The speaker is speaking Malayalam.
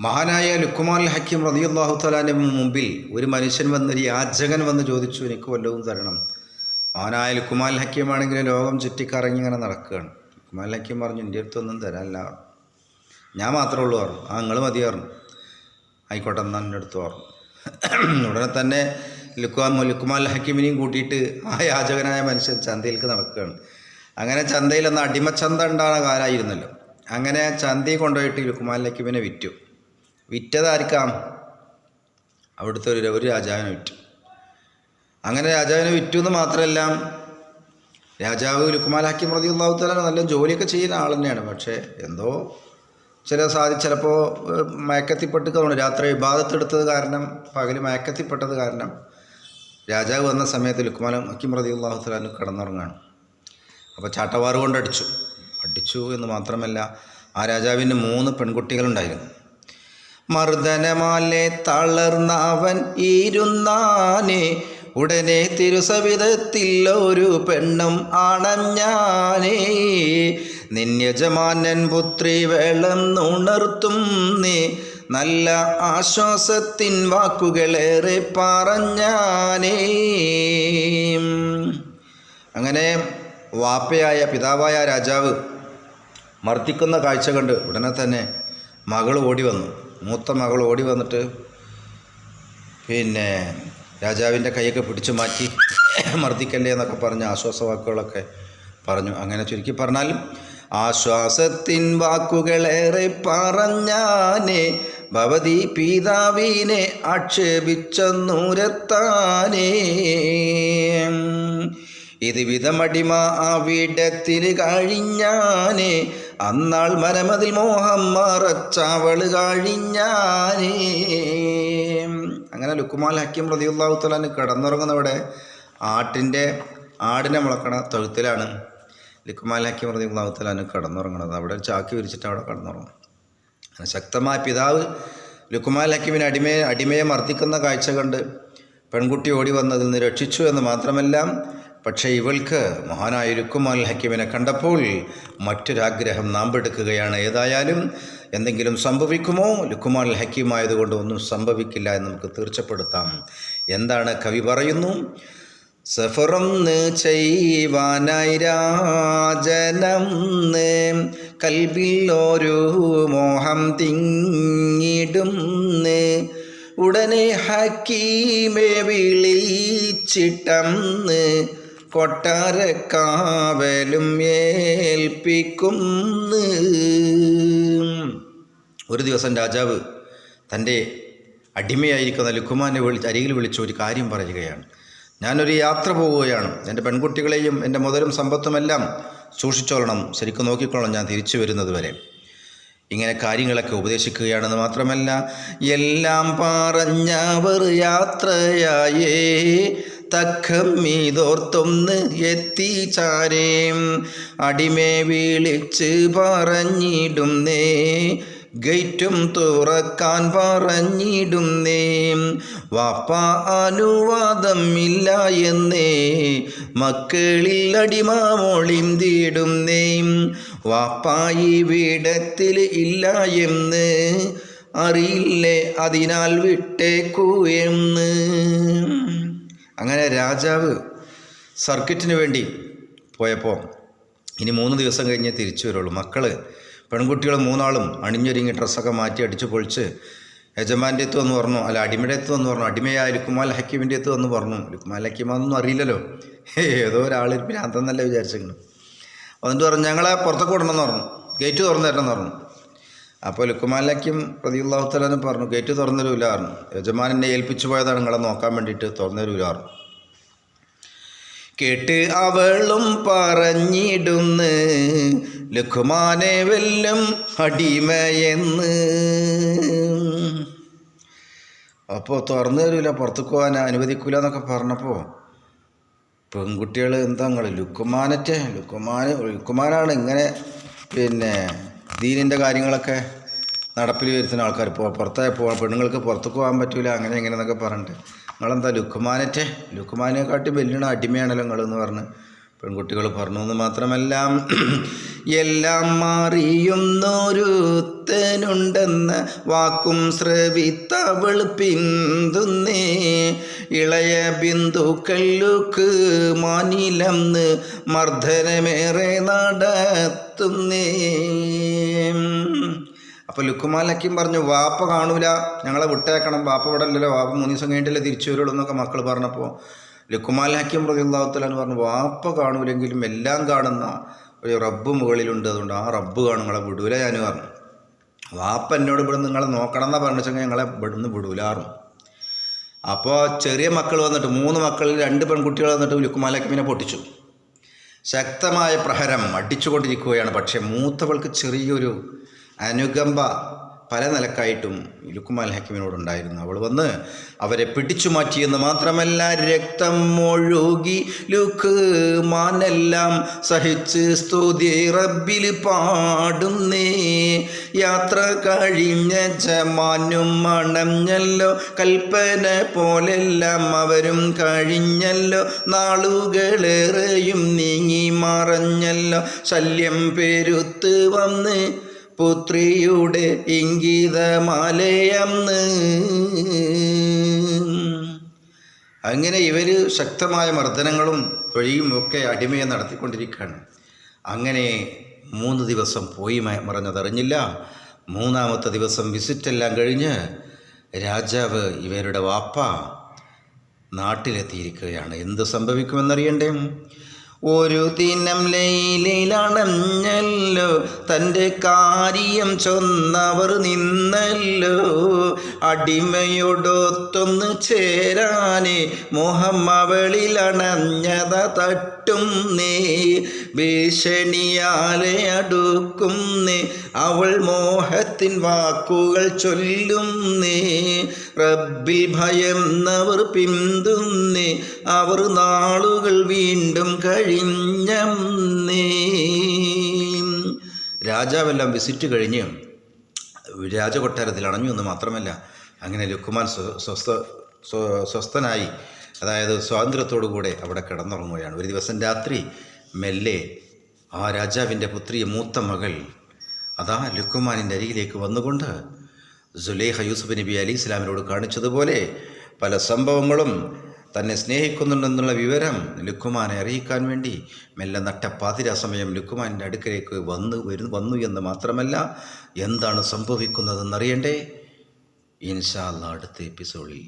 മഹാനായ ലുക്കുമാൽ ഹക്കീം റതിയുല്ലാഹു തലാന്റെ മുമ്പിൽ ഒരു മനുഷ്യൻ വന്ന് ഒരു യാചകൻ വന്ന് ചോദിച്ചു എനിക്ക് വല്ലതും തരണം. മഹാനായ ലുക്കുമാൽ ഹക്കീമാണെങ്കിൽ ലോകം ചുറ്റിക്കറങ്ങി ഇങ്ങനെ നടക്കുകയാണ്. ലുക്കുമാൽ ഹക്കീം പറഞ്ഞു എന്റെ അടുത്തൊന്നും തരാനില്ല. ഞാൻ മാത്രമേ ഉള്ളൂ പറഞ്ഞു. ആ നിങ്ങൾ മതി പറഞ്ഞു. ആയിക്കോട്ടെ എന്നാൽ എന്റെ അടുത്ത് പറഞ്ഞു. ഉടനെ തന്നെ ലുക്കുമാ ലുക്കുമാൽ ഹക്കീമിനെയും കൂട്ടിയിട്ട് ആ യാചകനായ മനുഷ്യൻ ചന്തയിലേക്ക് നടക്കുകയാണ്. അങ്ങനെ ചന്തയിൽ അന്ന് അടിമച്ചന്ത ഉണ്ടാകുന്ന കാലമായിരുന്നല്ലോ. അങ്ങനെ ചന്തയിൽ കൊണ്ടുപോയിട്ട് ലുക്കുമാൽ ഹക്കീമിനെ വിറ്റു. വിറ്റതായിരിക്കാം. അവിടുത്തെ ഒരു ഒരു രാജാവിനെ വിറ്റു. അങ്ങനെ രാജാവിനെ വിറ്റു എന്ന് മാത്രമല്ല രാജാവ് ലുക്കുമാൽ ഹക്കിം റതി അള്ളാഹുത്തല നല്ല ജോലിയൊക്കെ ചെയ്യുന്ന ആൾ തന്നെയാണ്. പക്ഷേ എന്തോ ചില സാധി ചിലപ്പോൾ മയക്കത്തിപ്പെട്ട് തോന്നുന്നു രാത്രി വിവാദത്തെടുത്തത് കാരണം പകൽ മയക്കത്തിപ്പെട്ടത് കാരണം രാജാവ് വന്ന സമയത്ത് ലുക്കുമാൽ ഹക്കിം റതി അള്ളാഹുത്തലാന് കിടന്നുറങ്ങാണ്. അപ്പോൾ ചാട്ടവാറ് കൊണ്ട് അടിച്ചു. അടിച്ചു എന്ന് മാത്രമല്ല ആ രാജാവിന് മൂന്ന് പെൺകുട്ടികളുണ്ടായിരുന്നു. മർദ്ദനമാലെ തളർന്നവൻ ഇരുന്നാനെ. ഉടനെ തിരുസവിധത്തിൽ ഒരു പെണ്ണും ആണഞ്ഞാനേ. നിന്യജമാനൻ പുത്രി വെള്ളം നുണർത്തും നീ നല്ല ആശ്വാസത്തിൻ വാക്കുകളേറെ പറഞ്ഞാനേ. അങ്ങനെ വാപ്പയായ പിതാവായ രാജാവ് മർദ്ദിക്കുന്ന കാഴ്ച കണ്ട് ഉടനെ തന്നെ മകൾ ഓടി വന്നു. മൂത്ത മകൾ ഓടി വന്നിട്ട് പിന്നെ രാജാവിന്റെ കൈയൊക്കെ പിടിച്ചു മാറ്റി മർദ്ദിക്കല്ലേ എന്നൊക്കെ പറഞ്ഞ് ആശ്വാസവാക്കുകളൊക്കെ പറഞ്ഞു. അങ്ങനെ ചുരുക്കി പറഞ്ഞാലും ആശ്വാസത്തിൻ വാക്കുകളേറെ പറഞ്ഞാനേ ഭവതി പിതാവിനെ ആക്ഷേപിച്ചെന്നൂരത്താനേ ഇത് വിധമടിമ അവിടത്തിൽ കഴിഞ്ഞാനേ അന്നാൾ മരമതിൽ മോഹം മറച്ചവൾ കഴിഞ്ഞാനേ. അങ്ങനെ ലുക്കുമാൽ ഹക്കീം റതിയുള്ളാഹുത്തലാൻ കിടന്നുറങ്ങുന്നവിടെ ആട്ടിന്റെ ആടിനെ മുളക്കണ തൊഴുത്തിലാണ് ലുക്കുമാൽ ഹക്കീം റതിയുള്ളാഹുത്തലാൻ കിടന്നുറങ്ങണത്. അവിടെ ചാക്കി വിരിച്ചിട്ട് അവിടെ കിടന്നുറങ്ങും. അങ്ങനെ ശക്തമായ പിതാവ് ലുക്കുമാൽ ഹക്കീമിന് അടിമയെ അടിമയെ മർദ്ദിക്കുന്ന കാഴ്ച കണ്ട് പെൺകുട്ടി ഓടി വന്നതിൽ നിന്ന് രക്ഷിച്ചു എന്ന് മാത്രമല്ല പക്ഷേ ഇവൾക്ക് മഹാനായ രുക്കുമാൽ ഹക്കീമിനെ കണ്ടപ്പോൾ മറ്റൊരാഗ്രഹം നാമ്പെടുക്കുകയാണ്. ഏതായാലും എന്തെങ്കിലും സംഭവിക്കുമോ? ലുക്കുമാൽ ഹക്കീമായതുകൊണ്ട് ഒന്നും സംഭവിക്കില്ല എന്ന് നമുക്ക് തീർച്ചപ്പെടുത്താം. എന്താണ് കവി പറയുന്നു? സഫറം ചെയ്യുവാനായി രാജനം കൽബിൽ ഒരു മോഹം തിങ്ങിടും ഉടനെ ഹക്കീമെ വിളിച്ചിട്ടന്ന് കൊട്ടാരക്കാവലും ഏൽപ്പിക്കുന്നു. ഒരു ദിവസം രാജാവ് തന്റെ അടിമയായിരിക്കുന്ന ലുക്കുമാനെ വിളി അരികിൽ വിളിച്ച് ഒരു കാര്യം പറയുകയാണ്. ഞാനൊരു യാത്ര പോവുകയാണ്. എന്റെ പെൺകുട്ടികളെയും എന്റെ മുതലും സമ്പത്തുമെല്ലാം സൂക്ഷിച്ചോളണം. ശരിക്കും നോക്കിക്കോളണം ഞാൻ തിരിച്ചു വരുന്നത് വരെ. ഇങ്ങനെ കാര്യങ്ങളൊക്കെ ഉപദേശിക്കുകയാണെന്ന് മാത്രമല്ല എല്ലാം പറഞ്ഞവർ യാത്രയായേ തക്കം മീതോർത്തൊന്ന് എത്തിച്ചാരേം അടിമേ വിളിച്ച് പറഞ്ഞിടുന്നേ. ഗേറ്റും തുറക്കാൻ പറഞ്ഞിടുന്നേ. വാപ്പ അനുവാദം ഇല്ല എന്നേ. മക്കളിൽ അടിമാമോളിം തീടുന്നേ. വാപ്പായി വീടത്തിൽ ഇല്ല എന്ന് അറിയില്ലേ? അതിനാൽ വിട്ടേക്കൂ എന്ന്. അങ്ങനെ രാജാവ് സർക്കിറ്റിന് വേണ്ടി പോയപ്പോൾ ഇനി മൂന്ന് ദിവസം കഴിഞ്ഞേ തിരിച്ചു വരുള്ളൂ. മക്കൾ പെൺകുട്ടികൾ മൂന്നാളും അണിഞ്ഞൊരുങ്ങി ഡ്രസ്സൊക്കെ മാറ്റി അടിച്ചു പൊളിച്ച് യജമാന്റെ എന്ന് പറഞ്ഞു അല്ല അടിമയുടെ എത്തു എന്ന് പറഞ്ഞു അടിമയായ ലുക്കുമാൽ ഹക്കീമിന്റെ എത്തു എന്ന് പറഞ്ഞു. ലുക്കുമാൽ ഹക്കീമാന്നൊന്നും അറിയില്ലല്ലോ. ഏതോ ഒരാൾ ഭ്രാന്തെന്നല്ല വിചാരിച്ചിരിക്കുന്നു എന്നിട്ട് പറഞ്ഞു ഞങ്ങളെ പുറത്തേക്ക് വിടണമെന്ന് പറഞ്ഞു. ഗേറ്റ് തുറന്നു തരണം എന്ന് പറഞ്ഞു. അപ്പോൾ ലുക്കുമാലയ്ക്കും ഹക്കീം പ്രതിയുള്ളാഹുത്തലാനും പറഞ്ഞു ഗേറ്റ് തുറന്നു ഉലാറിന് പറഞ്ഞു എന്നെ ഏൽപ്പിച്ചു പോയതാണ് നിങ്ങളെ നോക്കാൻ വേണ്ടിയിട്ട് തുറന്നു തരൂല പറഞ്ഞു കേട്ട് അവളും പറഞ്ഞിടുന്ന് ലുഖുമാനെ വെല്ലും അടിമയെന്ന്. അപ്പോൾ തുറന്നു തരൂല പുറത്തേക്ക് പോകാൻ അനുവദിക്കൂല എന്നൊക്കെ പറഞ്ഞപ്പോൾ പെൺകുട്ടികൾ എന്താ നിങ്ങൾ ലുക്കുമാനറ്റെ ലുക്കുമാൻ ലുക്കുമാനാണ് ഇങ്ങനെ പിന്നെ ദീനിന്റെ കാര്യങ്ങളൊക്കെ നടപ്പിൽ വരുത്തുന്ന ആൾക്കാർ. ഇപ്പോൾ പുറത്തെ പോകാം പെണ്ണുങ്ങൾക്ക് പുറത്തേക്ക് പോകാൻ പറ്റില്ല അങ്ങനെ ഇങ്ങനെ എന്നൊക്കെ പറഞ്ഞിട്ട്. നിങ്ങളെന്താ ലുക്കുമാനറ്റെ? ലുക്കുമാനെക്കാട്ടി വലിയ അടിമയാണല്ലോ നിങ്ങളെന്ന് പറഞ്ഞ് പെൺകുട്ടികൾ പറഞ്ഞു എന്ന് മാത്രമല്ല എല്ലാം മാറിയുന്നൊരുത്തനുണ്ടെന്ന വാക്കും ശ്രവിത്തവൾ പിന്തുന്നേ. ഇളയ ബിന്ദുക്കല്ലുക്ക് മാനിലെന്ന് മർദ്ദനമേറെ നടത്തുന്നേ. അപ്പോൾ ലുക്കുമാലക്കും പറഞ്ഞു വാപ്പ കാണൂല ഞങ്ങളെ വിട്ടേക്കണം. വാപ്പ ഇവിടെ അല്ലല്ലോ വാപ്പ മൂന്ന് ദിവസം കഴിഞ്ഞിട്ടല്ലേ തിരിച്ചു വരുള്ളൂ എന്നൊക്കെ മക്കൾ പറഞ്ഞപ്പോൾ ലുക്കുമാൽ ഹക്കിം പ്രതിള്ളാഹുത്തലാന്ന് പറഞ്ഞു വാപ്പ കാണൂലെങ്കിലും എല്ലാം കാണുന്ന ഒരു റബ്ബ് മുകളിലുണ്ട് അതുകൊണ്ട് ആ റബ്ബ് കാണും നിങ്ങളെ വിടൂല ഞാൻ പറഞ്ഞു. വാപ്പ എന്നോട് ഇവിടെ നിങ്ങളെ നോക്കണം എന്നാ പറഞ്ഞെങ്കിൽ ഞങ്ങളെ ഇവിടുന്ന് വിടൂലാറും. അപ്പോൾ ചെറിയ മക്കൾ വന്നിട്ട് മൂന്ന് മക്കളിൽ രണ്ട് പെൺകുട്ടികൾ വന്നിട്ട് ലുക്കുമാലക്കിമിനെ പൊട്ടിച്ചു. ശക്തമായ പ്രഹരം അടിച്ചുകൊണ്ടിരിക്കുകയാണ്. പക്ഷേ മൂത്തവൾക്ക് ചെറിയൊരു അനുകമ്പ പല നിലക്കായിട്ടും ലുക്കുമാൽ ഹക്കിമിനോടുണ്ടായിരുന്നു. അവൾ വന്ന് അവരെ പിടിച്ചു മാറ്റിയെന്ന് മാത്രമല്ല രക്തം ഒഴുകി ലുക്ക് മാനെല്ലാം സഹിച്ച് സ്തുതി റബ്ബിൽ പാടുന്നേ. യാത്ര കഴിഞ്ഞ ജമാനും മണഞ്ഞല്ലോ കൽപ്പന പോലെല്ലാം അവരും കഴിഞ്ഞല്ലോ. നാളുകളേറെയും നീങ്ങി മറഞ്ഞല്ലോ ശല്യം പെരുത്ത് വന്ന് പുത്രിയുടെ ഇംഗിതമാലയന്ന്. അങ്ങനെ ഇവർ ശക്തമായ മർദ്ദനങ്ങളും തൊഴിയും ഒക്കെ അടിമയെ നടത്തിക്കൊണ്ടിരിക്കുകയാണ്. അങ്ങനെ മൂന്ന് ദിവസം പോയി മറഞ്ഞതറിഞ്ഞില്ല. മൂന്നാമത്തെ ദിവസം വിസിറ്റെല്ലാം കഴിഞ്ഞ് രാജാവ് ഇവരുടെ വാപ്പ നാട്ടിലെത്തിയിരിക്കുകയാണ്. എന്ത് സംഭവിക്കുമെന്നറിയണ്ടേ? ഒരു ദിനം ലൈലയിലണഞ്ഞല്ലോ തന്റെ കാര്യം ചൊന്നവർ നിന്നല്ലോ. അടിമയോടൊത്തൊന്ന് ചേരാനേ മോഹം അവളിലണഞ്ഞത തട്ടും നീ. ഭീഷണിയാലെ അടുക്കും നീ അവൾ മോഹത്തിൻ വാക്കുകൾ ചൊല്ലും റബ്ബി റബ്ബിൽ ഭയന്നവർ പിന്തുന്നേ അവർ നാളുകൾ വീണ്ടും കഴിഞ്ഞേ രാജാവെല്ലാം വിസിറ്റ് കഴിഞ്ഞ് രാജകൊട്ടാരത്തിൽ അണഞ്ഞു എന്ന് മാത്രമല്ല അങ്ങനെ ലുക്കുമാൻ സ്വ- സ്വസ്ഥ സ്വ- സ്വസ്ഥനായി അതായത് സ്വാതന്ത്ര്യത്തോടു കൂടെ അവിടെ കിടന്നുറങ്ങുകയാണ്. ഒരു ദിവസം രാത്രി മെല്ലെ ആ രാജാവിന്റെ പുത്രി മൂത്ത മകൾ അതാ ലുക്കുമാനിന്റെ അരികിലേക്ക് വന്നുകൊണ്ട് സുലേഹ യൂസുഫ് നബി അലി ഇസ്ലാമിനോട് കാണിച്ചതുപോലെ പല സംഭവങ്ങളും തന്നെ സ്നേഹിക്കുന്നുണ്ടെന്നുള്ള വിവരം ലുക്കുമാനെ അറിയിക്കാൻ വേണ്ടി മെല്ലെ നട്ട പാതിരാ സമയം ലുക്കുമാനിന്റെ അടുക്കലേക്ക് വന്നു വരു വന്നു എന്ന് മാത്രമല്ല എന്താണ് സംഭവിക്കുന്നതെന്നറിയണ്ടേ? ഇൻഷാല്ല അടുത്ത എപ്പിസോഡിൽ